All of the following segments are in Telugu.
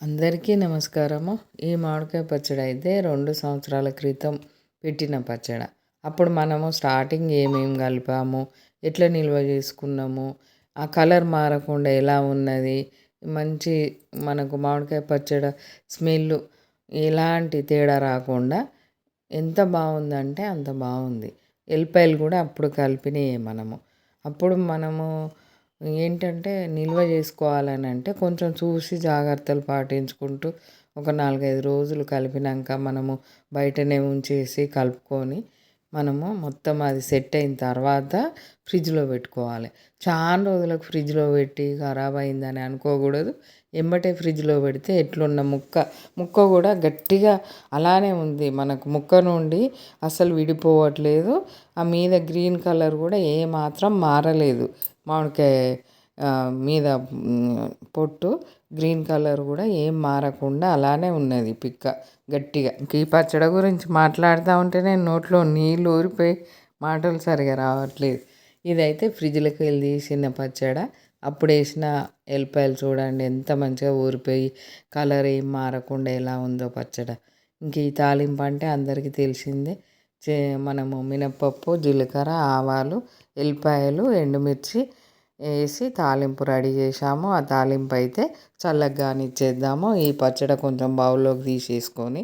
అందరికీ నమస్కారము. ఈ మామిడికాయ పచ్చడి అయితే రెండు సంవత్సరాల క్రితం పెట్టిన పచ్చడి. అప్పుడు మనము స్టార్టింగ్ ఏమేమి కలిపాము ఎట్లా నిల్వ చేసుకున్నాము ఆ కలర్ మారకుండా ఎలా ఉన్నది మంచి మనకు మామిడికాయ పచ్చడి స్మెల్ ఎలాంటి తేడా రాకుండా ఎంత బాగుందంటే అంత బాగుంది. ఎల్లిపాయలు కూడా అప్పుడు కలిపినాయి మనము. అప్పుడు మనము ఏంటంటే నిల్వ చేసుకోవాలని అంటే కొంచెం చూసి జాగ్రత్తలు పాటించుకుంటూ ఒక నాలుగైదు రోజులు కలిపినాక మనము బయటనే ఉంచేసి కలుపుకొని మనము మొత్తం అది సెట్ అయిన తర్వాత ఫ్రిడ్జ్లో పెట్టుకోవాలి. చాలా రోజులకు ఫ్రిడ్జ్లో పెట్టి ఖరాబ్ అయిందని అనుకోకూడదు. ఎంబటే ఫ్రిడ్జ్లో పెడితే ఎట్లున్న ముక్క ముక్క కూడా గట్టిగా అలానే ఉంది. మనకు ముక్క నుండి అసలు విడిపోవట్లేదు. ఆ మీద గ్రీన్ కలర్ కూడా ఏ మాత్రం మారలేదు. మామిడికాయ మీద పొట్టు గ్రీన్ కలర్ కూడా ఏం మారకుండా అలానే ఉన్నది పిక్క గట్టిగా. ఈ పచ్చడి గురించి మాట్లాడుతూ ఉంటేనే నోట్లో నీళ్ళు ఊరిపోయి మాటలు సరిగా రావట్లేదు. ఇదైతే ఫ్రిడ్జ్లోకి వెళ్ళి తీసిన పచ్చడ. అప్పుడు వేసిన ఎల్లిపాయలు చూడండి ఎంత మంచిగా ఊరిపోయి కలర్ ఏం మారకుండా ఎలా ఉందో పచ్చడ. ఇంక ఈ తాలింపు అంటే అందరికీ తెలిసిందే. చే మనము మినప్పప్పు జీలకర్ర ఆవాలు ఎల్లిపాయలు ఎండుమిర్చి వేసి తాలింపు రెడీ చేసాము ఆ తాలింపు అయితే చల్లగా కానిచ్చేద్దాము ఈ పచ్చడి కొంచెం బౌల్లోకి తీసేసుకొని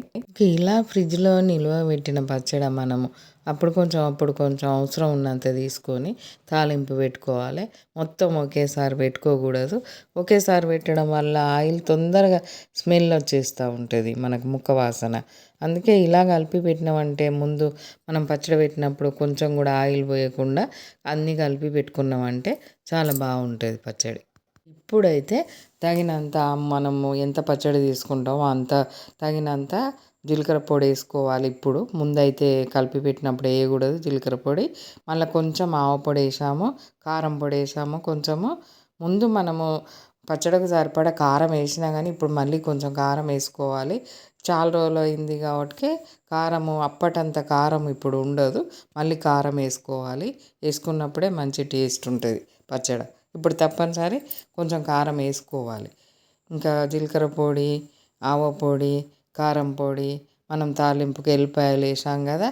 ఇలా ఫ్రిడ్జ్లో నిల్వ పెట్టిన పచ్చడి మనము అప్పుడు కొంచెం అప్పుడు కొంచెం అవసరం ఉన్నంత తీసుకొని తాలింపు పెట్టుకోవాలి. మొత్తం ఒకేసారి పెట్టుకోకూడదు. ఒకేసారి పెట్టడం వల్ల ఆయిల్ తొందరగా స్మెల్ వచ్చేస్తూ ఉంటుంది మనకు ముక్క వాసన. అందుకే ఇలా కలిపి పెట్టినామంటే ముందు మనం పచ్చడి పెట్టినప్పుడు కొంచెం కూడా ఆయిల్ పోయకుండా అన్నీ కలిపి పెట్టుకున్నామంటే చాలా బాగుంటుంది పచ్చడి. ఇప్పుడైతే తగినంత మనము ఎంత పచ్చడి తీసుకుంటామో అంత తగినంత జీలకర్ర పొడి వేసుకోవాలి ఇప్పుడు. ముందైతే కలిపి పెట్టినప్పుడు వేయకూడదు జీలకర్ర పొడి. మళ్ళీ కొంచెం ఆవు పొడి వేసాము కారం పొడి వేసాము కొంచెము ముందు మనము పచ్చడికి సరిపడా కారం వేసినా కానీ ఇప్పుడు మళ్ళీ కొంచెం కారం వేసుకోవాలి. చాలా రోజులు అయింది కాబట్టి కారము అప్పటంత కారం ఇప్పుడు ఉండదు. మళ్ళీ కారం వేసుకోవాలి. వేసుకున్నప్పుడే మంచి టేస్ట్ ఉంటుంది పచ్చడి. ఇప్పుడు తప్పనిసరి కొంచెం కారం వేసుకోవాలి. ఇంకా జీలకర్ర పొడి ఆవ పొడి కారం పొడి మనం తాలింపుకి ఎల్లిపాయలు వేసాం కదా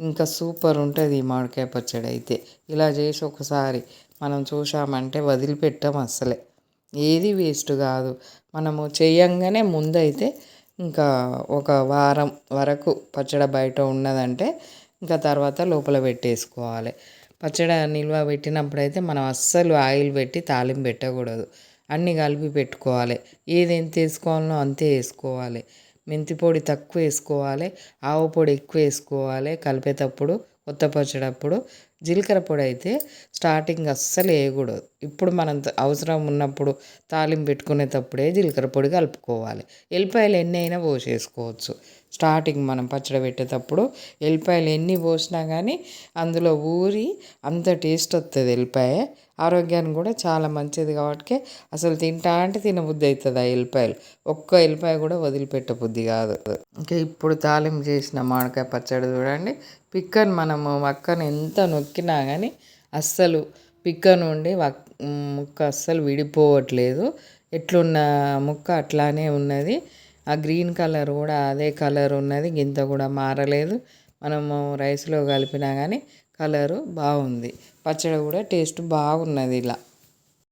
ఇంకా సూపర్ ఉంటుంది ఈ మామిడికాయ పచ్చడి అయితే. ఇలా చేసి ఒకసారి మనం చూసామంటే వదిలిపెట్టాం అస్సలే. ఏది వేస్ట్ కాదు. మనము చేయంగానే ముందైతే ఇంకా ఒక వారం వరకు పచ్చడి బయట ఉన్నదంటే ఇంకా తర్వాత లోపల పెట్టేసుకోవాలి. పచ్చడి నిల్వ పెట్టినప్పుడైతే మనం అస్సలు ఆయిల్ పెట్టి తాలింపు పెట్టకూడదు. అన్నీ కలిపి పెట్టుకోవాలి. ఏది ఎంత వేసుకోవాలనో అంతే వేసుకోవాలి. మెంతి పొడి తక్కువ వేసుకోవాలి ఆవు పొడి ఎక్కువ వేసుకోవాలి కలిపేటప్పుడు కొత్త జీలకర్ర పొడి అయితే స్టార్టింగ్ అస్సలు వేయకూడదు. ఇప్పుడు మనం అవసరం ఉన్నప్పుడు తాలింపు పెట్టుకునేటప్పుడే జీలకర్ర పొడి కలుపుకోవాలి. ఎల్లిపాయలు ఎన్ని అయినా పోసేసుకోవచ్చు. స్టార్టింగ్ మనం పచ్చడి పెట్టేటప్పుడు ఎల్లిపాయలు ఎన్ని పోసినా కానీ అందులో ఊరి అంత టేస్ట్ వస్తుంది ఎల్లిపాయ. ఆరోగ్యానికి కూడా చాలా మంచిది కాబట్టి అసలు తింటా అంటే తినబుద్ధి అవుతుంది ఆ ఎల్లిపాయలు. ఒక్క ఎల్లిపాయ కూడా వదిలిపెట్టబుద్ధి కాదు. ఇంకా ఇప్పుడు తాలింపు చేసిన మామిడికాయ పచ్చడి చూడండి. పిక్కను మనము వక్కను ఎంత నొక్కినా కానీ అస్సలు పిక్క నుండి వక్ ముక్క అస్సలు విడిపోవట్లేదు. ఎట్లున్న ముక్క అట్లానే ఉన్నది. ఆ గ్రీన్ కలర్ కూడా అదే కలర్ ఉన్నది. గింత కూడా మారలేదు. మనము రైస్లో కలిపినా కానీ కలరు బాగుంది. పచ్చడి కూడా టేస్ట్ బాగున్నది ఇలా.